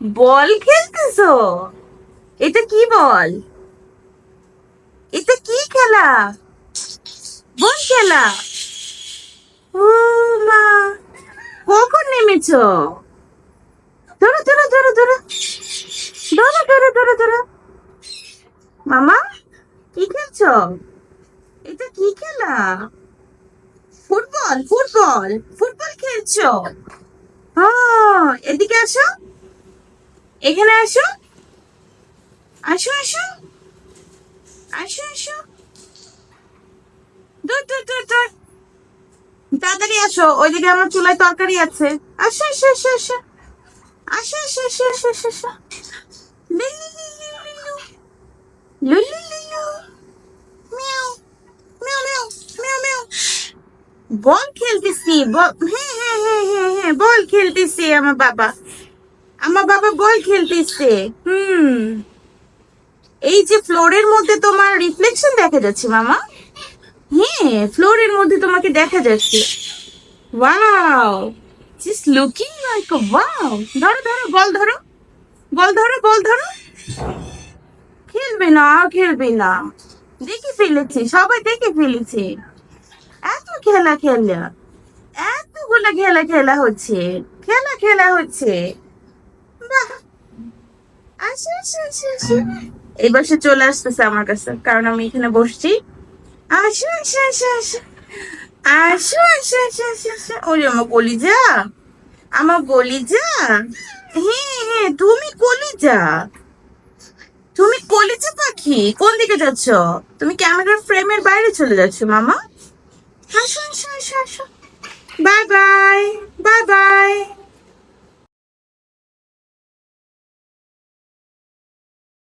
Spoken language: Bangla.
বল খেলতেছো? এটা কি বল? এটা কি খেলা? বল খেলা। ও মা, কখন নেমেছো? ধরো ধরো ধরো ধরো। ধরো ধরো ধরো ধরো। মামা, কি খেলছ? এটা কি খেলা? ফুটবল ফুটবল ফুটবল খেলছো। ও, এদিকে আসো। এখানে আসো। আসো আসো। আসো আসো। দূর দূর দূর দূর তাড়াতাড়ি আসো, ওইদিকে আমার চুলায় তরকারি আছে। আসো আসো আসো আসো। আসো আসো আসো আসো আসো আসো। বল খেলতেছি বল হ্যাঁ হ্যাঁ হ্যাঁ হ্যাঁ হ্যাঁ বল খেলতেছি আমার বাবা। আমার বাবা বল খেলতেছে। হুম। এই যে ফ্লোরের মধ্যে তোমার রিফ্লেকশন দেখা যাচ্ছে, মামা। হ্যাঁ ফ্লোরের মধ্যে তোমাকে দেখা যাচ্ছে। Wow just looking like wow ধরো ধরো, বল ধরো। বল ধরো বল ধরো। খেলবে না খেলবে না। দেখে ফেলেছি, সবাই দেখে ফেলেছে। এত খেলা খেলা এতগুলো খেলা খেলা হচ্ছে। খেলা খেলা হচ্ছে বাহ আসো আসো আসো আসো এবার সে চলে আসতেছে আমার কাছে কারণ আমি এখানে বসছি। আসো আসো আসো আসো আসো আসো আসো আসো আসো ওরে আমার কলিজা আমার কলিজা। হ্যাঁ হ্যাঁ তুমি কলিজা। তুমি কলিজা পাখি কোন দিকে যাচ্ছ? তুমি ক্যামেরার ফ্রেমের বাইরে চলে যাচ্ছ মামা? আসো আসো আসো আসো বাই বাই বাই বাই।